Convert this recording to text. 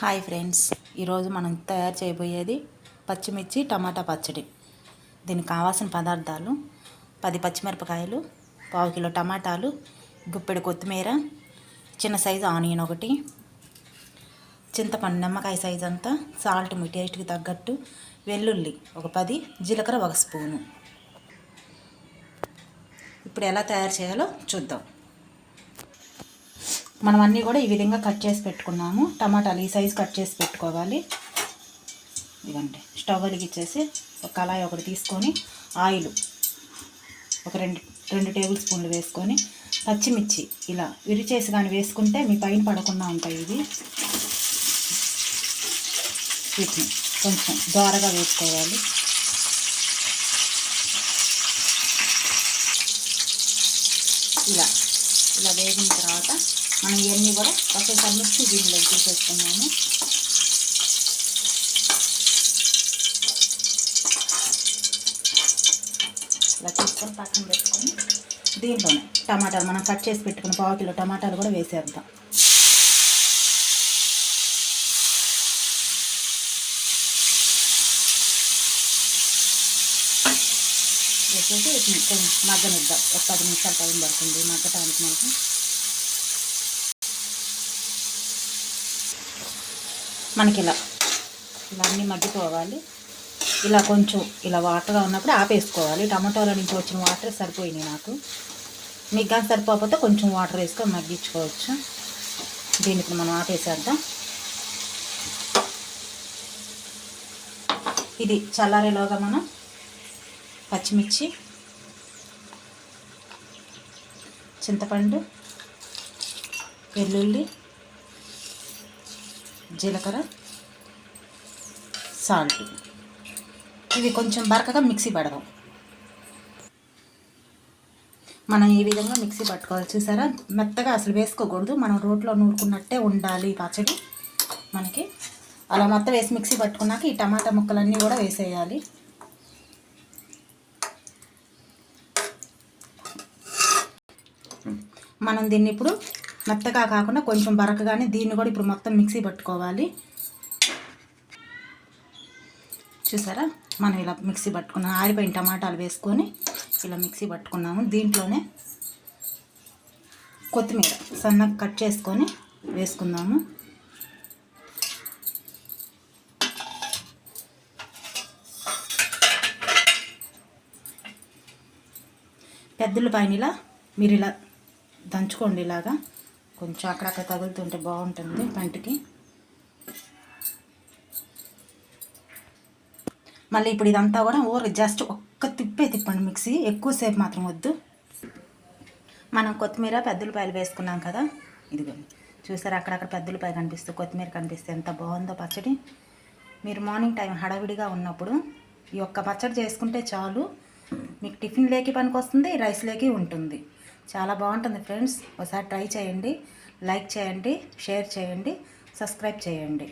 Hi friends ఈరోజు మనం తయారు చేయబోయేది పచ్చిమిర్చి టమాటా పచ్చడి. దీనికి కావాల్సిన పదార్థాలు పది పచ్చిమిరపకాయలు పావు కిలో టమాటాలు గుప్పెడు కొత్తిమీర చిన్న సైజు ఆనియన్ ఒకటి చింతపండు నిమ్మకాయ సైజు అంతా సాల్ట్ మీ టేస్ట్కి తగ్గట్టు వెల్లుల్లి ఒక పది జీలకర్ర ఒక స్పూను. ఇప్పుడు ఎలా తయారు చేయాలో చూద్దాం. మనం అన్నీ కూడా ఈ విధంగా కట్ చేసి పెట్టుకున్నాము. టమాటాలు ఈ సైజు కట్ చేసి పెట్టుకోవాలి. ఇదండి స్టవ్ వెలిగించేసి ఒక కళాయి ఒకటి తీసుకొని ఆయిల్ ఒక రెండు రెండు టేబుల్ స్పూన్లు వేసుకొని పచ్చిమిర్చి ఇలా విరిచేసి కానీ వేసుకుంటే మీ పైన పడకుండా ఉంటాయి ఇవి. వీటిని కొంచెం దోరగా వేసుకోవాలి. ఇలా ఇలా వేగిన తర్వాత మనం ఇవన్నీ కూడా ఒకేసారి మిక్సీ దీనిలో తీసేసుకున్నాము. ఇలా తీసుకొని పక్కన పెట్టుకొని దీంట్లోనే టమాటాలు మనం కట్ చేసి పెట్టుకున్న పావు కిలో టమాటాలు కూడా వేసేద్దాం. వేసేసి కొంచెం మగ్గనిద్దాం. ఒక పది నిమిషాలు టైం పడుతుంది. మగ్గటానికి మనకు మనకి ఇలా ఇలా అన్నీ మగ్గిపోవాలి. ఇలా కొంచెం ఇలా వాటర్గా ఉన్నప్పుడు ఆపేసుకోవాలి. టమాటోల నుంచి వచ్చిన వాటర్ సరిపోయినాయి నాకు. మీకు కానీ సరిపోకపోతే కొంచెం వాటర్ వేసుకొని మగ్గించుకోవచ్చు. దీనికి మనం ఆపేసేద్దాం. ఇది చల్లారేలోగా మనం పచ్చిమిర్చి చింతపండు వెల్లుల్లి జీలకర్ర సాల్ట్. ఇవి కొంచెం బరకగా మిక్సీ పడదాం. మనం ఈ విధంగా మిక్సీ పట్టుకోవాలి. చూసారా? మెత్తగా అసలు వేసుకోకూడదు. మనం రోట్లో నూరుకున్నట్టే ఉండాలి పచ్చడి మనకి. అలా మొత్తం వేసి మిక్సీ పట్టుకున్నాక ఈ టమాటా ముక్కలన్నీ కూడా వేసేయాలి. మనం దీన్ని ఇప్పుడు మెత్తగా కాకుండా కొంచెం బరకగానే దీన్ని కూడా ఇప్పుడు మొత్తం మిక్సీ పట్టుకోవాలి. చూసారా? మనం ఇలా మిక్సీ పట్టుకున్నాం. ఆరిపోయిన టమాటాలు వేసుకొని ఇలా మిక్సీ పట్టుకున్నాము. దీంట్లోనే కొత్తిమీర సన్నగా కట్ చేసుకొని వేసుకుందాము. పైన ఇలా మీరు ఇలా దంచుకోండి ఇలాగా. కొంచెం అక్కడక్కడ తగులుతుంటే బాగుంటుంది పంటికి. మళ్ళీ ఇప్పుడు ఇదంతా కూడా ఊర జస్ట్ ఒక్క తిప్పే తిప్పండి మిక్సీ ఎక్కువసేపు మాత్రం వద్దు. మనం కొత్తిమీర పెద్దలపాయలు వేసుకున్నాం కదా ఇదిగోండి చూసారు అక్కడక్కడ పెద్దలపాయ కనిపిస్తూ కొత్తిమీర కనిపిస్తే ఎంత బాగుందో పచ్చడి. మీరు మార్నింగ్ టైం హడావిడిగా ఉన్నప్పుడు ఈ ఒక్క పచ్చడి చేసుకుంటే చాలు మీకు టిఫిన్ లేకి పనికి వస్తుంది రైస్ లేకి ఉంటుంది. చాలా బాగుంటుంది ఫ్రెండ్స్. ఒకసారి ట్రై చేయండి. లైక్ చేయండి. షేర్ చేయండి. సబ్స్క్రైబ్ చేయండి.